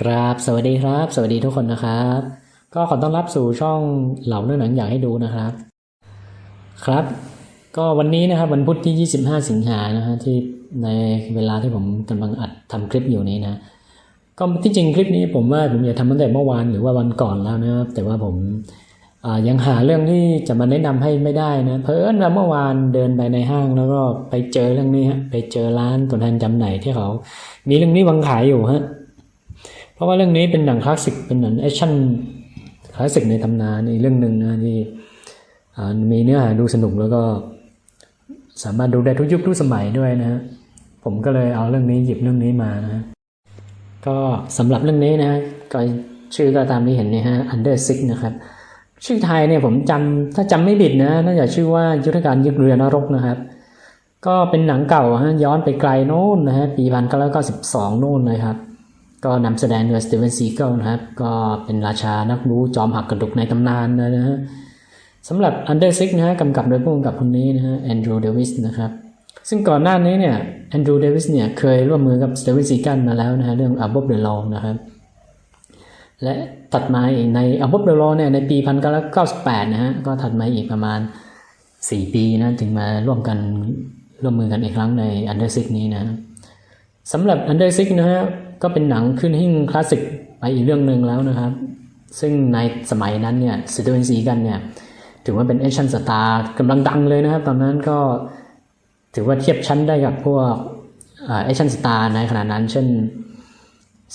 ครับสวัสดีครับ สวัสดีทุกคนนะครับ ก็ขอต้อนรับสู่ช่องเหล่าเรื่องหนังอยากให้ดูนะครับ ครับ ก็วันนี้นะครับวันพุธที่ 25 สิงหานะฮะที่ในเวลาที่ผมกำลังอัดทำคลิปอยู่นี้นะ ก็ที่จริงคลิปนี้ผมว่าผมอยากทำตั้งแต่เมื่อวานหรือว่าวันก่อนแล้วนะครับ แต่ว่าผมยังหาเรื่องที่จะมาแนะนำให้ไม่ได้นะเพราะว่าเมื่อวานเดินไปในห้างแล้วก็ไปเจอเรื่องนี้ฮะไปเจอร้านตัวแทนจำหน่ายที่เขา มีเรื่องนี้วางขายอยู่ฮะ เพราะว่าเรื่องนี้เป็นหนังคลาสสิกเป็นหนังแอคชั่นคลาสสิกในตำนานอีกเรื่องหนึ่งนะที่มีเนื้อหาดูสนุกแล้วก็สามารถดูได้ทุกยุคทุกสมัยด้วยนะฮะผมก็เลยเอาเรื่องนี้หยิบเรื่องนี้มานะก็สำหรับเรื่องนี้นะก็ชื่อก็ตามที่เห็นเนี่ยฮะ Under Six นะครับ ชื่อไทยเนี่ยผมจำถ้าจำไม่ผิดนะน่าจะชื่อว่ายุทธการยึดเรือนรกนะครับ ก็เป็นหนังเก่าฮะย้อนไปไกลโน้นนะฮะปีพันเก้าร้อยเก้าสิบสองโน้นเลยครับ ก็นำแสดงโดยสตีเวนซีเกิลนะครับ ก็เป็นราชานักบูจอมหักกระดูกในตำนานนะฮะสำหรับ Under Six นะฮะกำกับโดยผู้กำกับคนนี้นะฮะแอนดรูว์เดวิสนะครับ ซึ่งก่อนหน้านี้เนี่ยแอนดรูว์เดวิสเนี่ยเคยร่วมมือกับสตีเวนซีเกิลมาแล้วนะฮะเรื่อง Above the Law นะครับและถัดมาอีกใน Above the Law เนี่ยในปี1998นะฮะก็ถัดมาอีกประมาณ 4 ปีนะถึงมาร่วมกันร่วมมือกันอีกครั้งใน Under Six นี้นะสำหรับ Under Six นะฮะ ก็เป็นหนังขึ้นหิ้งคลาสสิกไปอีกเรื่องหนึ่งแล้วนะครับ ซึ่งในสมัยนั้นเนี่ยสตีเวนซีกันเนี่ยถือว่าเป็นแอคชั่นสตาร์กำลังดังเลยนะครับ ตอนนั้นก็ถือว่าเทียบชั้นได้กับพวกแอคชั่นสตาร์ในขณะนั้น เช่น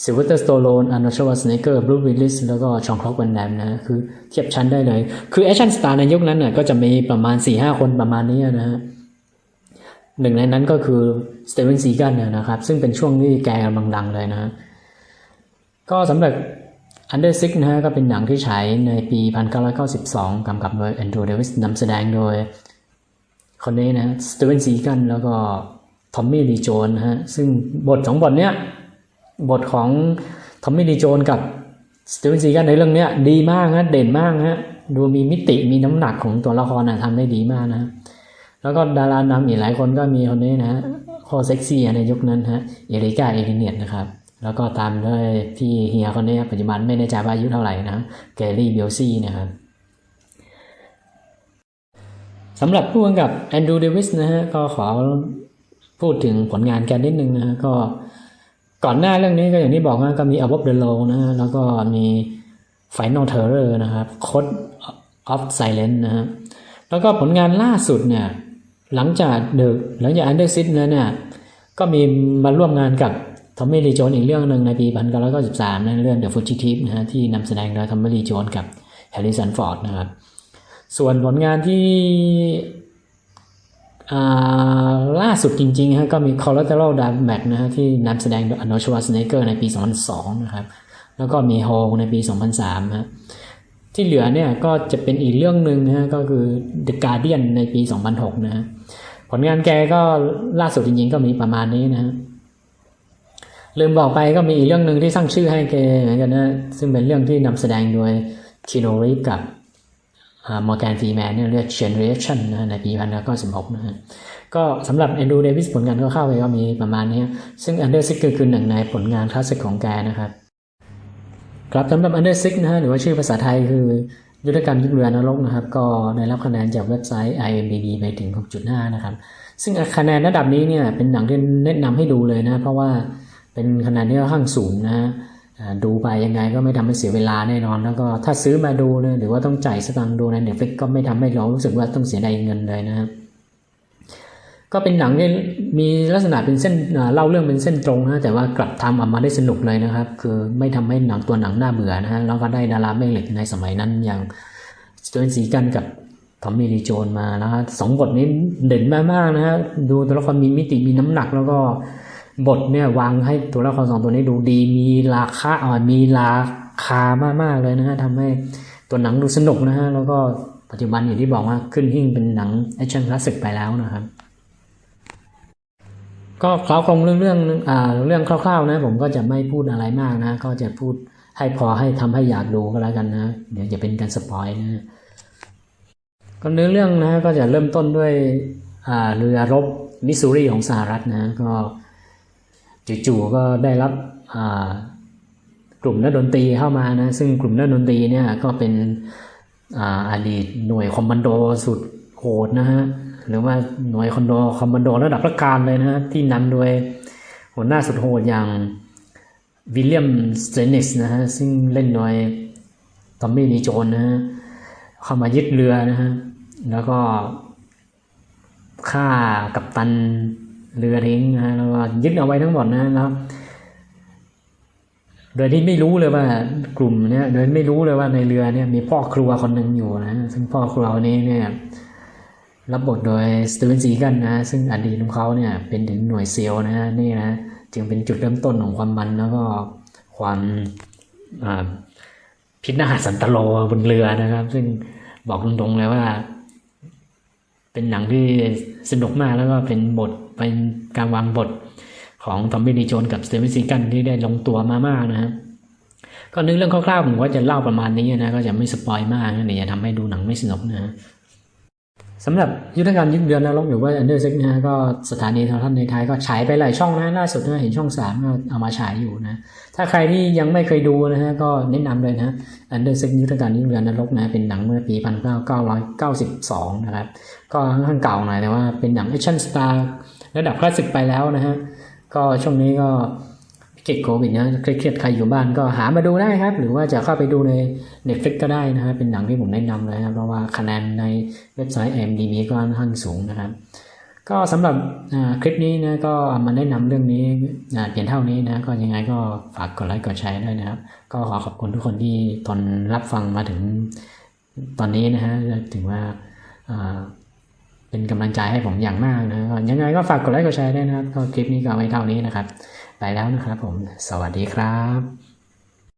ซิลเวอร์เตอร์สโตโลนอาร์โนชวัสเนเกอร์บรูวิลลิสแล้วก็ชองคล็อกแวนแดมนะคือเทียบชั้นได้เลย คือแอคชั่นสตาร์ในยุคนั้นเนี่ยก็จะมีประมาณ 4-5 คนประมาณนี้นะฮะ หนึ่งในนั้นก็คือสเตเวนซีกันนะครับ ซึ่งเป็นช่วงที่แกกำลังดังเลยนะ ก็สำหรับ Under Six นะฮะก็เป็นหนังที่ฉายในปี 1992 กำกับโดยแอนดรูว์เดวิสนำแสดงโดย คนนี้นะสเตเวนซีกันแล้วก็ทอมมี่ลีโจนนะฮะซึ่งบทสองบทเนี้ยบทของทอมมี่ลีโจนกับสเตเวนซีกันในเรื่องเนี้ยดีมากนะเด่นมากนะดูมีมิติมีน้ำหนักของตัวละครนะทำได้ดีมากนะ แล้วก็ดารานำอีกหลายคนก็มีคนนี้นะฮะโคเซ็กซี่ในยุคนั้นฮะเอริกาเอริเนียตนะครับ แล้วก็ตามด้วยพี่เฮียคนนี้ปัจจุบันไม่แน่ใจว่าอายุเท่าไหร่นะแกรี่เบลซี่นะครับสำหรับผู้กำกับแอนดรูว์เดวิสนะฮะก็ขอพูดถึงผลงานแกนิดนึงนะฮะก็ก่อนหน้าเรื่องนี้ก็อย่างที่บอกว่าก็มี Above the Law นะฮะแล้วก็มี Final Terror นะครับ Code of Silence นะฮะแล้วก็ผลงานล่าสุดเนี่ย หลังจากเดอะหลังจากอันเดอร์ซิตแล้วเนี่ยก็มีมาร่วมงานกับทอมมี่ลีโจนอีกเรื่องหนึ่งในปี 1993นะเรื่อง The Fugitive นะฮะที่นำแสดงโดยทอมมี่ลีโจนกับแฮร์ริสันฟอร์ดนะครับส่วนผลงานที่ล่าสุดจริงๆฮะก็มี Collateral Damage นะฮะที่นำแสดงโดยอ r n o l d Schwarzenegger ในปี 2002 นะครับ แล้วก็มี h o ในปี 2003ฮะ ที่เหลือเนี่ยก็จะเป็นอีกเรื่องหนึ่งนะฮะก็คือ The Guardian ในปี 2006 นะฮะผลงานแกก็ล่าสุดจริงๆก็มีประมาณนี้นะฮะลืมบอกไปก็มีอีกเรื่องหนึ่งที่สร้างชื่อให้แกเหมือนกันนะซึ่งเป็นเรื่องที่นำแสดงโดยคีโนรีกับมอร์แกนฟรีแมนเนี่ยเรียก Generation นะในปี1996นะฮะก็สำหรับแอนดรูเดวิสผลงานก็เข้าไปก็มีประมาณนี้ ซึ่ง Under Six คือหนึ่งในผลงานคลาสสิกของแกนะครับ ครับสำหรับ Under Six นะฮะหรือว่าชื่อภาษาไทยคือยุทธการยึดเรือนรกนะครับ ก็ได้รับคะแนนจากเว็บไซต์ IMDb ไปถึง 6.5 นะครับ ซึ่งคะแนนระดับนี้เนี่ยเป็นหนังที่แนะนำให้ดูเลยนะ เพราะว่าเป็นคะแนนที่ค่อนข้างสูงนะดูไปยังไงก็ไม่ทำให้เสียเวลาแน่นอน แล้วก็ถ้าซื้อมาดูเนี่ยหรือว่าต้องจ่ายสตางค์ดูใน Netflix ก็ไม่ทำให้เรารู้สึกว่าต้องเสียดายเงินเลยนะครับ ก็เป็นหนังที่มีลักษณะเป็นเส้นเล่าเรื่องเป็นเส้นตรงนะแต่ว่ากลับทำออกมาได้สนุกเลยนะครับ คือไม่ทำให้หนังตัวหนังน่าเบื่อนะฮะแล้วก็ได้ดาราแม่เหล็กในสมัยนั้นอย่างสตีนซีกันกับทอมมี่ลีโจนมานะฮะสองบทนี้เด่นมากๆนะฮะดูตัวละครมีมิติมีน้ำหนักแล้วก็บทเนี่ยวางให้ตัวละครสองตัวนี้ดูดี มีราคาอ่อนมีราคามากๆเลยนะฮะทำให้ตัวหนังดูสนุกนะฮะแล้วก็ปัจจุบันอย่างที่บอกว่าขึ้นหิ้งเป็นหนังแอคชั่นคลาสสิกไปแล้วนะครับ ก็คราวคงเรื่องเรื่องอ่าเรื่องคร่าวๆนะผมก็จะไม่พูดอะไรมากนะ ก็จะพูดให้พอให้ทำให้อยากดูก็แล้วกันนะ เดี๋ยวจะเป็นการสปอยนะก็เนื้อเรื่องนะก็จะเริ่มต้นด้วยอ่าเรือรบมิสซูรีของสหรัฐนะก็จู่ๆก็ได้รับอ่ากลุ่มนักดนตรีเข้ามานะซึ่งกลุ่มนักดนตรีเนี่ยก็เป็นอ่าอดีตหน่วยคอมมานโดสุดโหดนะฮะ หรือว่าหน่วยคอมโดคอมมานโดระดับราชการเลยนะที่นำโดยหัวหน้าสุดโหดอย่างวิลเลียมสเตนิสนะฮะซึ่งเล่นโดยทอมมี่ลีโจนนะฮะเข้ามายึดเรือนะฮะแล้วก็ฆ่ากัปตันเรือทิ้งนะฮะแล้วก็ยึดเอาไว้ทั้งหมดนะแล้วโดยที่ไม่รู้เลยว่ากลุ่มเนี้ยโดยไม่รู้เลยว่าในเรือเนี่ยมีพ่อครัวคนหนึ่งอยู่นะซึ่งพ่อครัวคนนี้เนี่ย รับบทโดยสตีเวนซีกันนะซึ่งอดีตของเขาเนี่ยเป็นถึงหน่วยเซียวนะฮะนี่นะจึงเป็นจุดเริ่มต้นของความมันแล้วก็ความอ่าพินาสันตโลบนเรือนะครับ ซึ่งบอกตรงๆเลยว่า เป็นหนังที่สนุกมากแล้วก็เป็นบทเป็นการวางบทของทอมบี้ดีโจนกับสเตเวนซีกันที่ได้ลงตัวมามากนะฮะก็นึกเรื่องคร่าวๆผมว่าจะเล่าประมาณนี้นะก็จะไม่สปอยมากนะเดี๋ยวจะทำให้ดูหนังไม่สนุกนะฮะ สำหรับยุทธการยึดเดือนนรกหรือว่าอันเดอร์ซิกนะฮะก็สถานีโทรทัศน์ในไทยก็ฉายไปหลายช่องนะล่าสุดนะเห็นช่องสามก็เอามาฉายอยู่นะ ถ้าใครที่ยังไม่เคยดูนะฮะก็แนะนำเลยนะอันเดอร์ซิกยุทธการยึดเดือนนรกนะเป็นหนังเมื่อปี 1992 นะครับ ก็ค่อนข้างเก่าหน่อยแต่ว่าเป็นหนังแอคชั่นสตาร์ระดับคลาสสิกไปแล้วนะฮะก็ช่วงนี้ก็ วิกฤตโควิดนะเครียดใครอยู่บ้านก็หามาดูได้ครับ หรือว่าจะเข้าไปดูใน Netflix ก็ได้นะฮะเป็นหนังที่ผมแนะนำเลยนะครับเพราะว่าคะแนนในเว็บไซต์ IMDb ก็ค่อนข้างสูงนะครับ ก็สำหรับคลิปนี้นะก็มาแนะนำเรื่องนี้เพียงเท่านี้นะก็ยังไงก็ฝากกดไลค์กดแชร์ด้วยนะครับ ก็ขอขอบคุณทุกคนที่ทนรับฟังมาถึงตอนนี้นะฮะถือว่าเป็นกำลังใจให้ผมอย่างมากนะยังไงก็ฝากกดไลค์กดแชร์ด้วยนะครับก็คลิปนี้ก็ไว้เท่านี้นะครับ ไปแล้วนะครับผม สวัสดีครับ